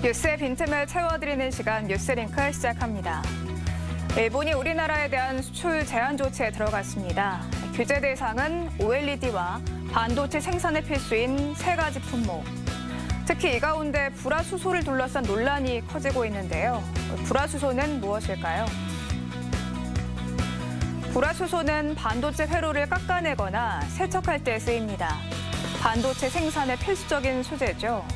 뉴스의 빈틈을 채워드리는 시간 뉴스링크 시작합니다. 일본이 우리나라에 대한 수출 제한 조치에 들어갔습니다. 규제 대상은 OLED와 반도체 생산에 필수인 세 가지 품목. 특히 이 가운데 불화수소를 둘러싼 논란이 커지고 있는데요. 불화수소는 무엇일까요? 불화수소는 반도체 회로를 깎아내거나 세척할 때 쓰입니다. 반도체 생산에 필수적인 소재죠.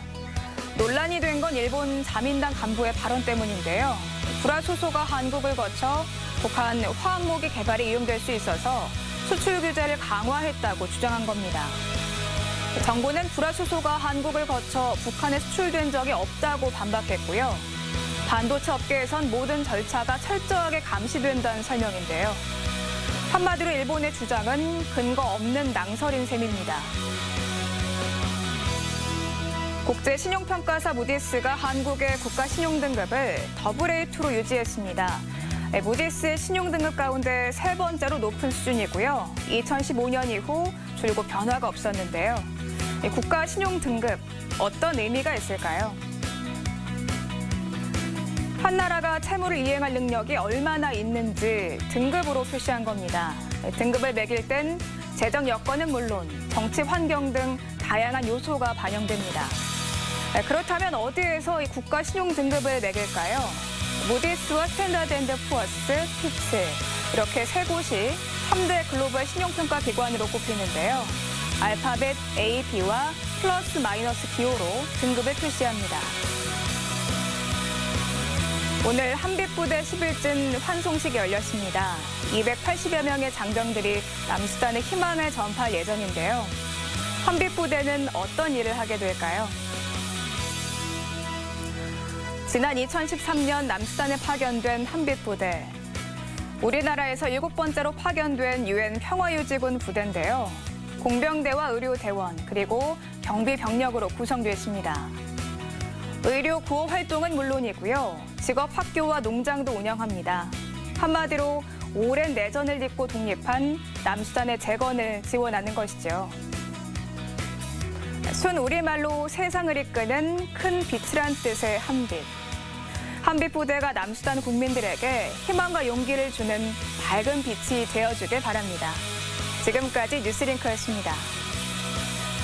논란이 된 건 일본 자민당 간부의 발언 때문인데요. 불화수소가 한국을 거쳐 북한 화학무기 개발에 이용될 수 있어서 수출 규제를 강화했다고 주장한 겁니다. 정부는 불화수소가 한국을 거쳐 북한에 수출된 적이 없다고 반박했고요. 반도체 업계에선 모든 절차가 철저하게 감시된다는 설명인데요. 한마디로 일본의 주장은 근거 없는 낭설인 셈입니다. 국제 신용평가사 무디스가 한국의 국가 신용 등급을 더블 A2로 유지했습니다. 네, 무디스의 신용 등급 가운데 세 번째로 높은 수준이고요. 2015년 이후 줄곧 변화가 없었는데요. 이 국가 신용 등급 어떤 의미가 있을까요? 한 나라가 채무를 이행할 능력이 얼마나 있는지 등급으로 표시한 겁니다. 네, 등급을 매길 땐 재정 여건은 물론 정치 환경 등 다양한 요소가 반영됩니다. 네, 그렇다면 어디에서 이 국가 신용 등급을 매길까요? 무디스와 스탠다드 앤드 푸어스, 피치 이렇게 세 곳이 3대 글로벌 신용평가 기관으로 꼽히는데요. 알파벳 A, B와 플러스 마이너스 기호로 등급을 표시합니다. 오늘 한빛부대 10일쯤 환송식이 열렸습니다. 280여 명의 장병들이 남수단의 희망을 전파할 예정인데요. 한빛부대는 어떤 일을 하게 될까요? 지난 2013년 남수단에 파견된 한빛부대. 우리나라에서 일곱 번째로 파견된 유엔 평화유지군 부대인데요. 공병대와 의료대원 그리고 경비병력으로 구성됐습니다. 의료 구호 활동은 물론이고요. 직업 학교와 농장도 운영합니다. 한마디로 오랜 내전을 딛고 독립한 남수단의 재건을 지원하는 것이죠. 순 우리말로 세상을 이끄는 큰 빛이란 뜻의 한빛. 한빛 부대가 남수단 국민들에게 희망과 용기를 주는 밝은 빛이 되어주길 바랍니다. 지금까지 뉴스링크였습니다.